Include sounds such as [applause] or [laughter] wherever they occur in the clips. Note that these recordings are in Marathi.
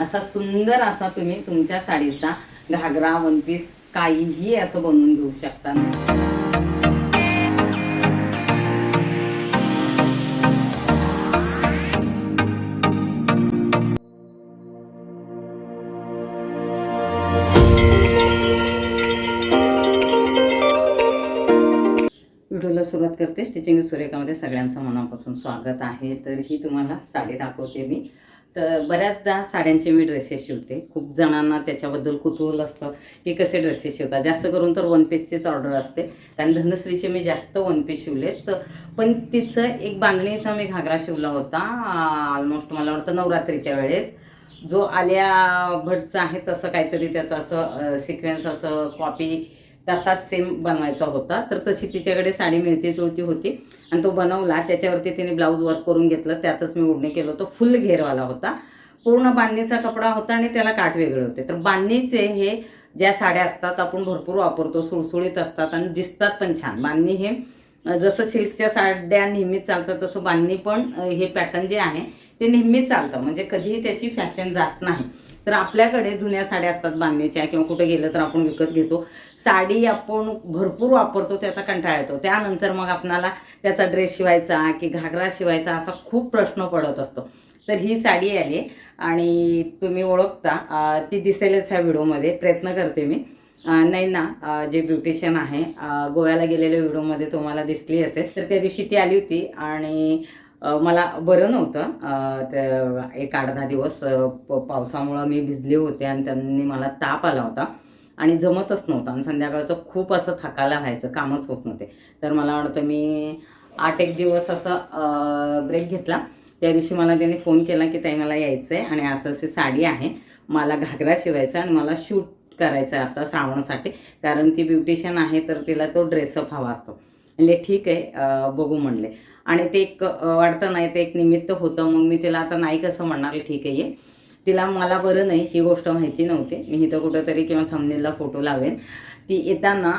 असा सुंदर असा तुम्ही तुमच्या साडीचा घागरा वन पीस काहीही असं बनवून घेऊ शकता. व्हिडिओला सुरुवात करते. स्टिचिंग सुरेखामध्ये सगळ्यांचं मनापासून स्वागत आहे. तर ही तुम्हाला साडी दाखवते मी. तर बऱ्याचदा साड्यांचे मी ड्रेसेस शिवते. खूप जणांना त्याच्याबद्दल कुतूहल असतं की कसे ड्रेसेस शिवतात. जास्त करून तर वन पीसचीच ऑर्डर असते. कारण धनश्रीचे मी जास्त वन पीस शिवले तर पण तिचं एक बांधणीचा मी घागरा शिवला होता. ऑलमोस्ट मला वाटतं नवरात्रीच्या वेळेस. जो आलिया भटचा आहे तसं काहीतरी त्याचं असं सिक्वेन्स असं कॉपी तसाच सेम बनवायचा होता. तर तशी तिच्याकडे साडी मिळते जुळती होती. आणि तो बनवला. त्याच्यावरती तिने ब्लाऊज वर्क करून घेतलं. त्यातच मी ओढणी केलं होतं. फुल घेरवाला होता. पूर्ण बांधणीचा कपडा होता आणि त्याला काठ वेगळे होते. तर बांधणीचे हे ज्या साड्या असतात आपण भरपूर वापरतो. सुळसुळीत असतात आणि दिसतात पण छान. बांधणी हे जसं सिल्कच्या साड्या नेहमीच चालतं तसं बांधणी पण हे पॅटर्न जे आहे ते नेहमीच चालतं. म्हणजे कधीही त्याची फॅशन जात नाही. तर आपल्याकडे जुन्या साड्या असतात बांधणीच्या किंवा कुठे गेलं तर आपण विकत घेतो. साडी आपण भरपूर वापरतो त्याचा कंटाळा येतो. त्यानंतर मग आपणाला त्याचा ड्रेस शिवायचा की घागरा शिवायचा असा खूप प्रश्न पडत असतो. तर ही साडी आली आणि तुम्ही ओळखता ती दिसेलच ह्या व्हिडिओमध्ये प्रयत्न करते मी. नाही ना जे ब्युटिशियन आहे गोव्याला गेलेल्या व्हिडिओमध्ये तुम्हाला दिसली असेल तर त्या दिवशी ती आली होती आणि मला बरं नव्हतं. त्या एक आठ दहा दिवस पावसामुळं मी भिजले होते आणि त्यांनी मला ताप आला होता. आणि जमतच नव्हतं. आणि संध्याकाळचं खूप असं थकायला व्हायचं कामच होत नव्हते. तर मला वाटतं मी आठ एक दिवस असं ब्रेक घेतला. त्या दिवशी मला त्याने फोन केला की ताई मला यायचं आहे आणि असं अशी साडी आहे. मला घागरा शिवायचा आणि मला शूट करायचं आहे आता श्रावणासाठी. कारण ती ब्युटिशियन आहे तर तिला तो ड्रेसअप हवा असतो. म्हणजे ठीक आहे बघू म्हणले. आणि ते एक वाटतं नाही ते एक निमित्त होतं. मग मी तिला आता नाही कसं म्हणणार ठीक आहे ये. तिला मला बरं नाही ही गोष्ट माहिती नव्हती. मी इथं कुठंतरी किंवा थंबनेलला फोटो लावेन. ती येताना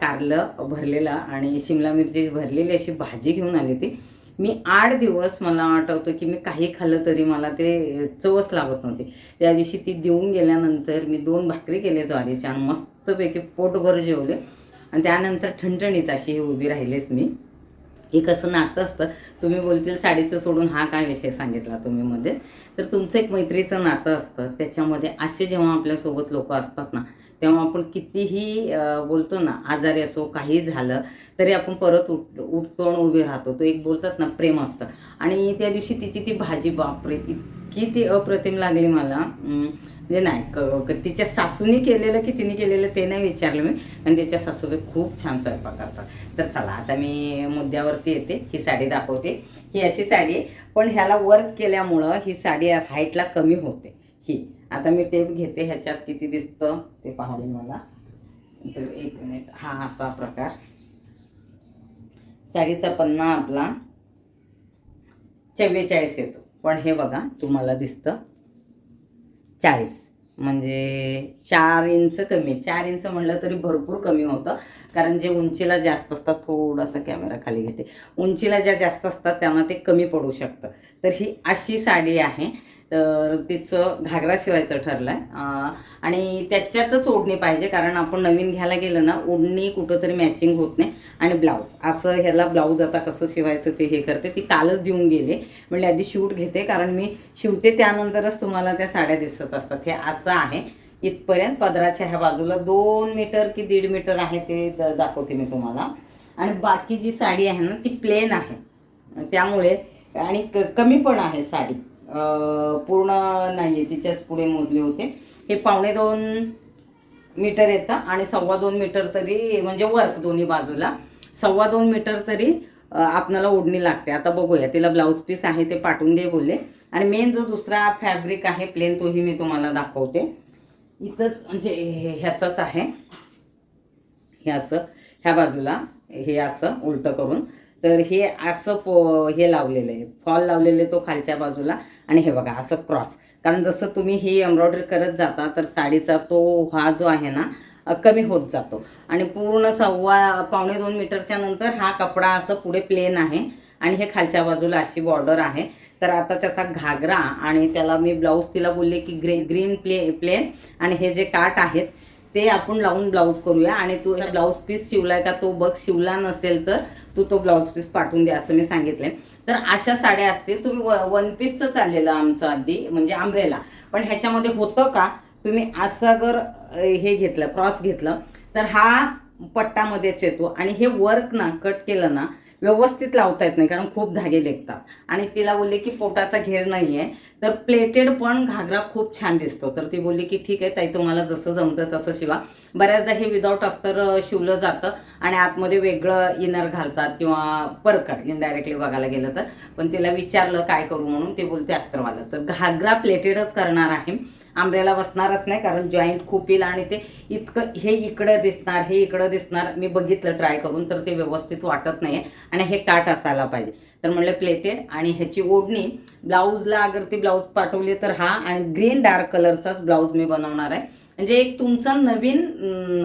कारलं भरलेलं आणि शिमला मिरची भरलेली अशी भाजी घेऊन आली होती. मी आठ दिवस मला आठवतो की मी काही खाल्लं तरी मला ते चवच लागत नव्हती. त्या दिवशी ती देऊन गेल्यानंतर मी दोन भाकरी केले ज्वारीच्या आणि मस्तपैकी पोटभर जेवले. आणि त्यानंतर ठणठणीत अशी ही उभी राहिलेच मी. एक असं नातं असतं. तुम्ही बोलतील साडीचं सोडून हा काय विषय सांगितला तुम्ही मध्ये. तर तुमचं एक मैत्रीचं नातं असतं. त्याच्यामध्ये असे जेव्हा आपल्यासोबत लोक असतात ना तेव्हा आपण कितीही बोलतो ना आजारी असो काही झालं तरी आपण परत उठ उठतो आणि उभे राहतो. तो एक बोलतात ना प्रेम असतं. आणि त्या दिवशी तिची ती भाजी बापरे इतकी ती अप्रतिम लागली मला. म्हणजे नाही क- तिच्या सासूने केलेलं की तिने केलेलं ते नाही विचारलं मी. आणि तिच्या सासूबाई खूप छान स्वयंपाक करतात. तर चला आता मी मुद्द्यावरती येते. ही साडी दाखवते. ही अशी साडी आहे. पण ह्याला वर्क केल्यामुळं ही साडी हाईटला कमी होते. ही आता मी टेप घेते ह्याच्यात किती दिसतं ते पाहावे मला. तर एक मिनिट हा असा प्रकार. साडीचा पन्ना आपला चव्वेचाळीस येतो. पण हे बघा तुम्हाला दिसतं. चाळीस. म्हणजे चार इंच कमी. चार इंच म्हणलं तरी भरपूर कमी होतं. कारण जे उंचीला जास्त असतात थोडासा कॅमेरा खाली घेते. उंचीला ज्या जास्त असतात त्यांना ते कमी पडू शकतं. तर ही अशी साडी आहे. तर तिचं घागरा शिवायचं ठरलं आहे आणि त्याच्यातच ओढणी पाहिजे कारण आपण नवीन घ्यायला गेलं ना ओढणी कुठंतरी मॅचिंग होत नाही. आणि ब्लाऊज असं ह्याला ब्लाऊज आता कसं शिवायचं ते हे करते. ती कालच देऊन गेले. म्हणजे आधी शूट घेते कारण मी शिवते त्यानंतरच तुम्हाला त्या साड्या दिसत असतात. हे असं आहे. इथपर्यंत पदराच्या ह्या बाजूला दोन मीटर की दीड मीटर आहे ते द- दाखवते मी तुम्हाला. आणि बाकी जी साडी आहे ना ती प्लेन आहे. त्यामुळे आणि क कमी पण आहे साडी. पूर्ण नाही आहे तिच्याच पुढे मोजले होते. हे पावणे दोन मीटर येतं आणि सव्वा दोन मीटर तरी म्हणजे वर्क दोन्ही बाजूला सव्वा दोन मीटर तरी आपणाला ओढणी लागते. आता बघूया तिला ब्लाऊज पीस आहे ते पाठवून दे बोलले. आणि मेन जो दुसरा फॅब्रिक आहे प्लेन तोही मी तुम्हाला दाखवते. इथंच म्हणजे ह्याचाच ह्याचंच आहे. हे असं ह्या बाजूला हे असं उलटं करून. तर हे असं फो हे लावलेलं आहे. फॉल लावलेलं आहे तो खालच्या बाजूला आणि हे बघा असं क्रॉस. कारण जसं तुम्ही ही एम्ब्रॉयडरी करत जाता तर साडीचा तो हा जो आहे ना कमी होत जातो. आणि पूर्ण सव्वा पावणे दोन मीटरच्या नंतर हा कपडा असं पुढे प्लेन आहे आणि हे खालच्या बाजूला अशी बॉर्डर आहे. तर आता त्याचा घागरा आणि त्याला मी ब्लाऊज तिला बोलले की ग्रे ग्रीन प्ले प्लेन आणि हे जे काट आहेत ते आपण लावून ब्लाऊज करूया आणि तू ब्लाऊज पीस शिवलाय का तो बघ शिवला नसेल तर तू तो ब्लाऊज पीस पाठवून द्या असं मी सांगितलंय. तर अशा साड्या असतील तुम्ही वन पीसचं चाललेलं आमचं आधी म्हणजे आंब्रेला पण ह्याच्यामध्ये होतं का तुम्ही असं जर हे घेतलं क्रॉस घेतलं तर हा पट्टामध्येच येतो. आणि हे वर्क ना कट केलं ना व्यवस्थित लावता येत नाही कारण खूप धागे लेखतात. आणि तिला बोलले की पोटाचा घेर नाही आहे तर प्लेटेड पण घागरा खूप छान दिसतो. तर ती बोलली की ठीक आहे ताई तुम्हाला जसं जमतं तसं शिवा. बऱ्याचदा हे विदाऊट अस्तर शिवलं जातं आणि आतमध्ये वेगळं इनर घालतात किंवा परकर इनडायरेक्टली बघायला गेलं तर. पण तिला विचारलं काय करू? म्हणून ते बोलते अस्त्रवालं. तर घागरा प्लेटेडच करणार आहे. आंब्रेला बसणारच नाही कारण जॉईंट खूप येईल आणि ते इतकं हे इकडं दिसणार हे इकडं दिसणार मी बघितलं ट्राय करून तर ते व्यवस्थित वाटत नाही आणि हे काट असायला पाहिजे. तर म्हणलं प्लेटेड आणि ह्याची ओढणी ब्लाऊजला अगर ती ब्लाऊज पाठवली तर हा आणि ग्रीन डार्क कलरचाच ब्लाऊज मी बनवणार आहे. म्हणजे एक तुमचा नवीन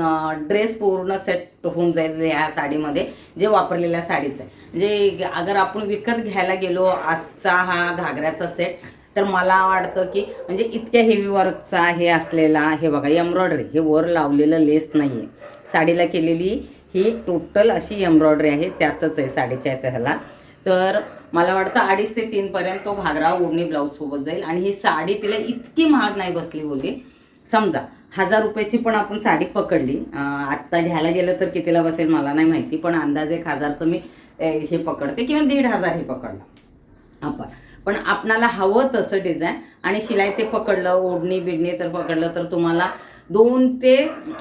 ड्रेस पूर्ण सेट होऊन जाईल ह्या साडीमध्ये जे वापरलेल्या साडीचं आहे. म्हणजे अगर आपण विकत घ्यायला गेलो आजचा हा घागऱ्याचा सेट तर मला वाटतं की म्हणजे इतक्या हेवी वर्कचा हे असलेला हे बघा एम्ब्रॉयडरी हे वर लावलेलं लेस नाही आहे साडीला केलेली ही टोटल अशी एम्ब्रॉयडरी आहे त्यातच आहे साडीच्या ह्याला. तर मला वाटतं अडीच ते तीनपर्यंत तो घागरा ओढणी ब्लाऊजसोबत जाईल. आणि ही साडी तिला इतकी महाग नाही बसली होती समजा हजार रुपयाची पण आपण साडी पकडली. आत्ता घ्यायला गेलं तर कितीला बसेल मला नाही माहिती पण अंदाजे एक हजारचं मी हे पकडते किंवा दीड हजार हे पकडला. आपण. पण आपणाला हवं तसं डिझाईन आणि शिलाई ते पकडलं ओढणी बिडणी तर पकडलं तर तुम्हाला दोन ते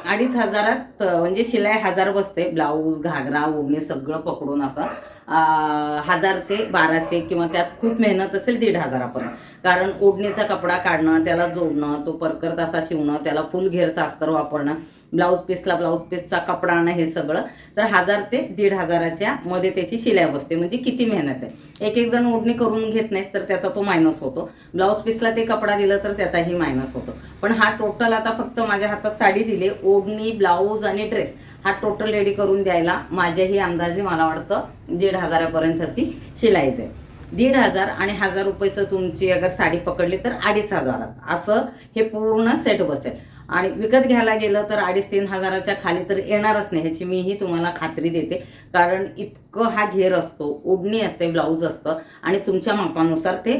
अडीच हजारात म्हणजे शिलाई हजार बसते. ब्लाऊज घागरा ओढणी सगळं पकडून असं. हजार ते बाराशे किंवा त्यात खूप मेहनत असेल दीड हजारापर्यंत. कारण ओढणीचा कपडा काढणं त्याला जोडणं तो परकर तसा शिवणं त्याला फुल घेरचा अस्तर वापरणं ब्लाऊज पीसला ब्लाऊज पीसचा कपडा आणणं हे सगळं. तर हजार ते दीड हजाराच्या मध्ये त्याची शिलाई बसते. म्हणजे किती मेहनत आहे. एक एक जण ओढणी करून घेत नाहीत तर त्याचा तो मायनस होतो. ब्लाऊज पीसला ते कपडा दिलं तर त्याचाही मायनस होतो. पण हा टोटल आता फक्त माझ्या हातात साडी दिली ओढणी ब्लाऊज आणि ड्रेस हा टोटल रेडी करून द्यायला माझ्याही अंदाजे मला वाटतं दीड हजारापर्यंत ती शिलायचं आहे. दीड हजार आणि हजार रुपयेचं तुमची अगर साडी पकडली तर अडीच हजारात. असं हे पूर्ण सेट बसेल. आणि विकत घ्यायला गेलं तर अडीच तीन हजाराच्या खाली तर येणारच नाही. ह्याची मीही तुम्हाला खात्री देते. कारण इतकं हा घेर असतो ओढणी असते ब्लाऊज असतं आणि तुमच्या मापानुसार ते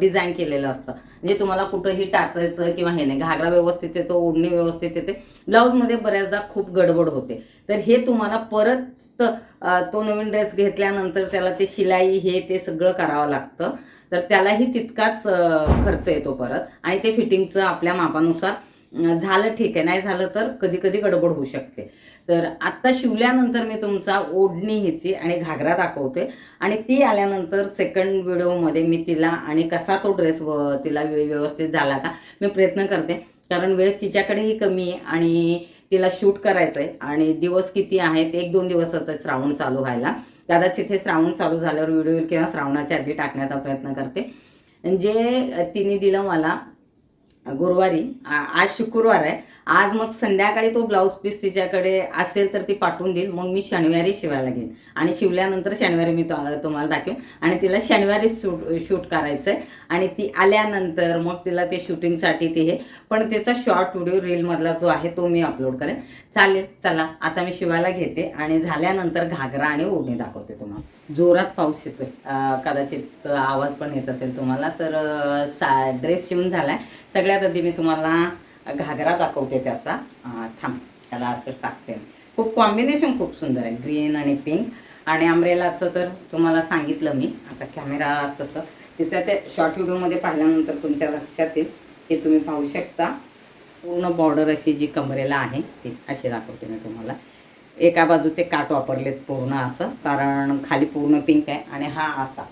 डिझाईन केलेलं असतं. म्हणजे तुम्हाला कुठंही टाचायचं किंवा हे नाही घागरा व्यवस्थित येतो ओढणी व्यवस्थित येते ब्लाऊजमध्ये बऱ्याचदा खूप गडबड होते. तर हे तुम्हाला परत तो नवीन ड्रेस घेतल्यानंतर त्याला ते शिलाई हे ते सगळं करावं लागतं. तर त्यालाही तितकाच खर्च येतो परत. आणि ते फिटिंगचं आपल्या मापानुसार झालं ठीक आहे नाही झालं तर कधी कधी गडबड होऊ शकते. तर आत्ता शिवल्यानंतर मी तुमचा ओढणी ह्याची आणि घागरा दाखवते आणि ती आल्यानंतर सेकंड व्हिडिओमध्ये मी तिला आणि कसा तो ड्रेस व तिला व्यवस्थित झाला का मी प्रयत्न करते. कारण वेळ तिच्याकडेही कमी आहे आणि तिला शूट करायचं आहे आणि दिवस किती आहेत? एक दोन दिवसाचं आहे श्रावण चालू व्हायला. कदाचित हे श्रावण चालू झाल्यावर व्हिडिओ किंवा श्रावणाच्या आधी टाकण्याचा प्रयत्न करते. जे तिने दिलं मला गुरुवारी आज शुक्रवार आहे. आज मग संध्याकाळी तो ब्लाऊज पीस तिच्याकडे असेल तर ती पाठवून देईल. मग मी शनिवारी शिवायला घेईन. आणि शिवल्यानंतर शनिवारी मी तुम्हाला दाखवेन. आणि तिला शनिवारी शूट शूट करायचं आहे आणि ती आल्यानंतर मग तिला ते शूटिंगसाठी ते हे पण त्याचा शॉर्ट व्हिडिओ रीलमधला जो आहे तो मी अपलोड करेन. चालेल चला. आता मी शिवायला घेते आणि झाल्यानंतर घागरा आणि ओढणी दाखवते तुम्हाला. जोरात पाऊस येतोय. कदाचित आवाज पण येत असेल तुम्हाला तर सा ड्रेस शिवून झाला आहे सगळ्यात आधी मी तुम्हाला घागरा दाखवते त्याचा. थांब त्याला असं टाकते. खूप कॉम्बिनेशन खूप सुंदर आहे. ग्रीन आणि पिंक आणि अम्ब्रेलाचं तर तुम्हाला सांगितलं मी. आता कॅमेरा तसं. तिचा त्या शॉर्ट व्हिडिओमध्ये पाहिल्यानंतर तुमच्या लक्षात येईल. की तुम्ही पाहू शकता. पूर्ण बॉर्डर अशी जी कमरेला आहे ती अशी दाखवते मी तुम्हाला. एका बाजूचे काट वापरलेत पूर्ण असं कारण खाली पूर्ण पिंक आहे आणि हा असा.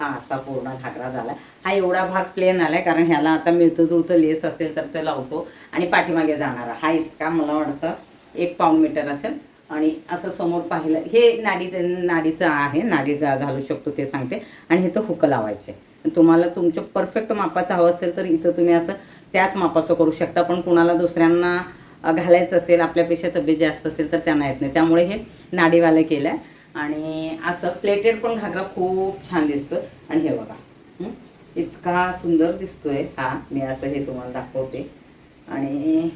हा असा पूर्ण घागरा झाला हा एवढा भाग प्लेन आलाय कारण ह्याला आता मिळतं जुळतं लेस असेल तर ते लावतो आणि पाठीमागे जाणारा. हा इतका मला वाटतं एक पाऊण मीटर असेल. आणि असं समोर पाहिलं हे नाडी नाडीचं आहे नाडी घालू शकतो ते सांगते. आणि हे तर हुकं लावायचे. तुम्हाला तुमचं परफेक्ट मापाचं हवं असेल तर इथं तुम्ही असं त्याच मापाचं करू शकता पण कुणाला दुसऱ्यांना घालायचं असेल आपल्यापेक्षा तब्येत जास्त असेल तर त्यांना येत नाही. त्यामुळे हे नाडीवालं केलं आहे आणि असं प्लेटेड पण घागरा खूप छान दिसतो आणि हे बघा इतका सुंदर दिसतोय हा. मी असं हे तुम्हाला दाखवते. आणि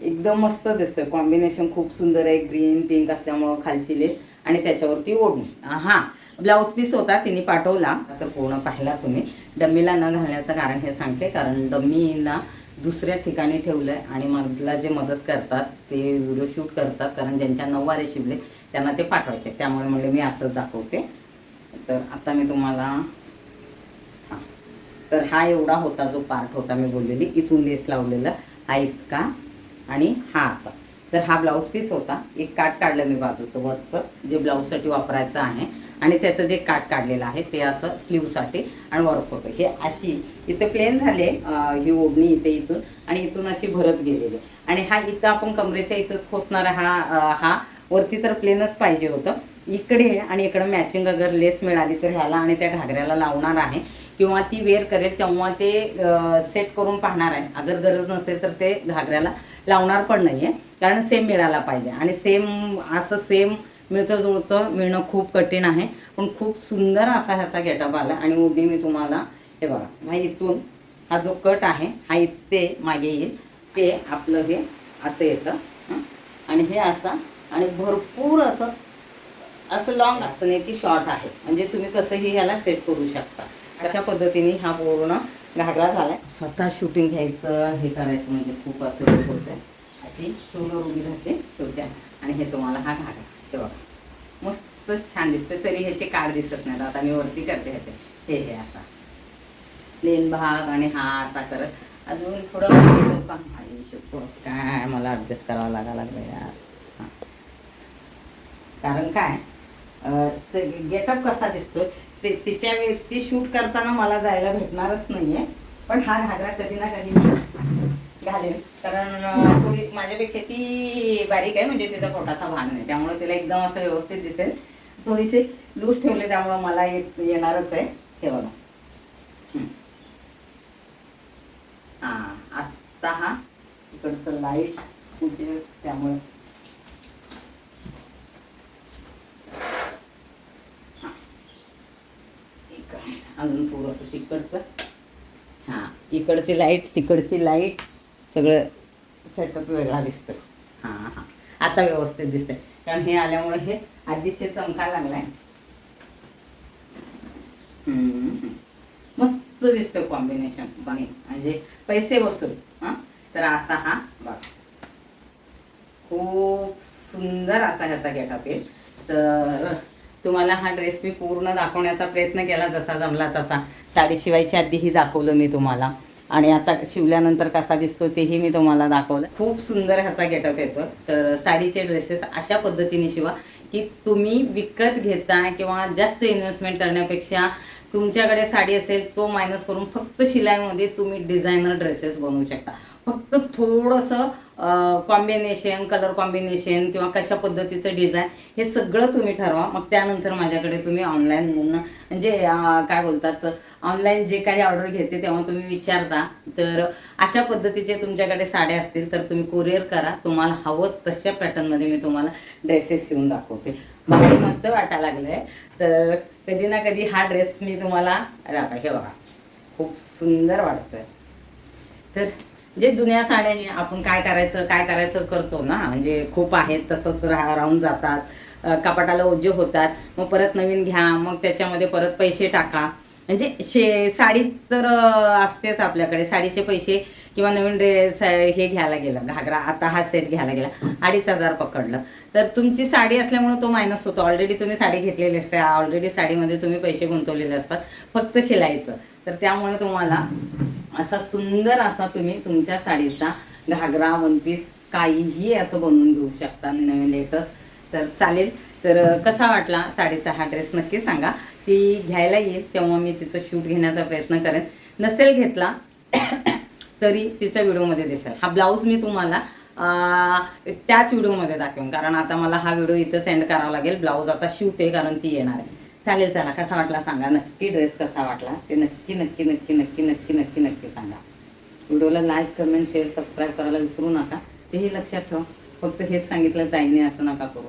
एकदम मस्त दिसतोय. कॉम्बिनेशन खूप सुंदर आहे. ग्रीन पिंक असल्यामुळं खालची लेस आणि त्याच्यावरती ओढणी हा ब्लाऊज पीस होता तिने पाठवला. तर पूर्ण पाहिला तुम्ही. डम्मीला न घालण्याचं कारण हे सांगते. कारण डम्मीला दुसऱ्या ठिकाणी ठेवलं आहे आणि मला जे मदत करतात ते व्हिडिओ शूट करतात. कारण ज्यांच्या नऊवारे शिवले त्यांना ते पाठवायचे. त्यामुळे म्हणजे मी असंच दाखवते. तर आता मी तुम्हाला तर हा एवढा होता जो पार्ट होता मी बोललेली. इथून लेस लावलेला. हा इतका. आणि हा असा. तर हा ब्लाऊज पीस होता. एक काट काढलं मी बाजूचं वरचं जे ब्लाऊजसाठी वापरायचं आहे. आणि त्याचं जे काट काढलेलं आहे ते असं स्लीवसाठी आणि वर्क होतं. हे अशी इथं प्लेन झाले ही ओढणी इथे इथून आणि इथून अशी भरत गेलेली. आणि हा इथं आपण कमरेच्या इथंच खोचणारा हा हा वरती तर प्लेनच पाहिजे होतं. इकडे आणि इकडं मॅचिंग अगर लेस मिळाली तर ह्याला आणि त्या घागऱ्याला लावणार आहे. किंवा ती वेअर करेल तेव्हा ते सेट करून पाहणार आहे. अगर गरज नसेल तर ते घागऱ्याला लावणार पण नाही आहे कारण सेम मिळाला पाहिजे. आणि सेम असं सेम मिळतं जुळतं मिळणं खूप कठीण आहे. पण खूप सुंदर असा ह्याचा गेटअप आला. आणि ओढणी मी तुम्हाला हे बघा हा इथून हा जो कट आहे हा इथे मागे येईल. ते आपलं हे असं येतं. आणि हे असं आणि भरपूर असं असं लॉंग असं नाही की शॉर्ट आहे. म्हणजे तुम्ही कसंही ह्याला सेट करू शकता. अशा पद्धतीने हा पूर्ण घागरा झाला स्वतः शूटिंग घ्यायचं हे करायचं म्हणजे खूप असं होतं अशी स्टोलवर उभी राहते छोट्या. आणि हे तुम्हाला हा घागरा. ते बघा. मस्त छान दिसतं तरी ह्याचे काढ दिसत नाही आता मी वरती करते ह्याचे. हे हे असा. प्लेन भाग आणि हा असा करत. अजून थोडं का काय मला ॲडजस्ट करावं लागा लागलं यार. हां. कारण काय? गेटअप कसा दिसतोय? ते तिच्या वे ती शूट करताना मला जायला भेटणारच नाही आहे पण हा घागरा कधी ना कधी मी घालेन. कारण थोडी माझ्यापेक्षा ती बारीक आहे म्हणजे तिचा पोटाचा भाग नाही. त्यामुळे तिला एकदम असं व्यवस्थित दिसेल. थोडीशी लूज ठेवले त्यामुळं मला येत येणारच आहे. हे बघा. हा आत्ता हा. इकडचं लाइट म्हणजे त्यामुळे हा. इकडं. अजून थोडंसं तिकडचं. हां इकडची लाइट तिकडची लाइट सगळं सेटअप वेगळा दिसतो. हां हां. आता व्यवस्थित दिसतंय. कारण हे आल्यामुळे हे आधीचे चमका लागलाय. हम्म. मस्त दिसतं कॉम्बिनेशन बने म्हणजे पैसे वसूल. हां तर असा हा बघ खूप सुंदर असा ह्याचा गेटअप येईल तर तुम्हाला हा ड्रेस मी पूर्ण दाखवण्याचा प्रयत्न केला जसा जमला तसा. साडी शिवायच्या आधीही दाखवलं मी तुम्हाला. आणि आता शिवल्यानंतर कसा दिसतो तेही मी तुम्हाला दाखवलं. खूप सुंदर ह्याचा गेटअप येतो. तर साडीचे ड्रेसेस अशा पद्धतीने शिवा की तुम्ही विकत घेता किंवा जास्त इन्व्हेस्टमेंट करण्यापेक्षा तुमच्याकडे साडी असेल तो मायनस करून फक्त शिलाईमध्ये तुम्ही डिझायनर ड्रेसेस बनवू शकता. फक्त थोडंसं कॉम्बिनेशन कलर कॉम्बिनेशन किंवा कशा पद्धतीचं डिझाईन हे सगळं तुम्ही ठरवा. मग त्यानंतर माझ्याकडे तुम्ही ऑनलाईन म्हणजे काय बोलतात ऑनलाईन जे काही ऑर्डर घेते तेव्हा तुम्ही विचारता. तर अशा पद्धतीचे तुमच्याकडे साड्या असतील तर तुम्ही कुरिअर करा. तुम्हाला हवं तशा पॅटर्नमध्ये मी तुम्हाला ड्रेसेस शिवून दाखवते. भारी मस्त वाटायला लागलंय. तर कधी ना कधी हा ड्रेस मी तुम्हाला दाखवा हे बघा खूप सुंदर वाटतोय. तर जे जुन्या साड्या आपण काय करायचं काय करायचं करतो ना म्हणजे खूप आहेत तसंच रा राहून जातात. कपाटाला ओझे होतात. मग परत नवीन घ्या मग त्याच्यामध्ये परत पैसे टाका. म्हणजे शे साडी तर असतेच आपल्याकडे. साडीचे पैसे किंवा नवीन ड्रेस हे घ्यायला गेलं घागरा. आता हा सेट घ्यायला गेला अडीच हजार पकडलं. तर तुमची साडी असल्यामुळे तो मायनस होतो. ऑलरेडी तुम्ही साडी घेतलेली असते. ऑलरेडी साडीमध्ये तुम्ही पैसे गुंतवलेले असतात. फक्त शिलाईचं. तर त्यामुळे तुम्हाला असा सुंदर असा तुम्ही तुमच्या साडीचा घागरा वन पीस काहीही असं बनवून घेऊ शकता नवीन लेटेस्ट तर चालेल. तर कसा वाटला साडीचा हा ड्रेस नक्की सांगा. ती घ्यायला येईल तेव्हा मी तिचं शूट घेण्याचा प्रयत्न करेन. नसेल घेतला [coughs] तरी तिच्या व्हिडिओमध्ये दिसेल. हा ब्लाऊज मी तुम्हाला त्याच व्हिडिओमध्ये दाखवेन. कारण आता मला हा व्हिडिओ इथं सेंड करावा लागेल. ब्लाऊज आता शिवते कारण ती येणार आहे. चालेल चला कसा वाटला सांगा. नक्की ड्रेस कसा वाटला? ते नक्की नक्की नक्की नक्की नक्की नक्की नक्की सांगा. व्हिडिओला लाईक कमेंट शेअर सबस्क्राईब करायला विसरू नका. तेही लक्षात ठेवा. फक्त हेच सांगितलं ताईने असं नका करू.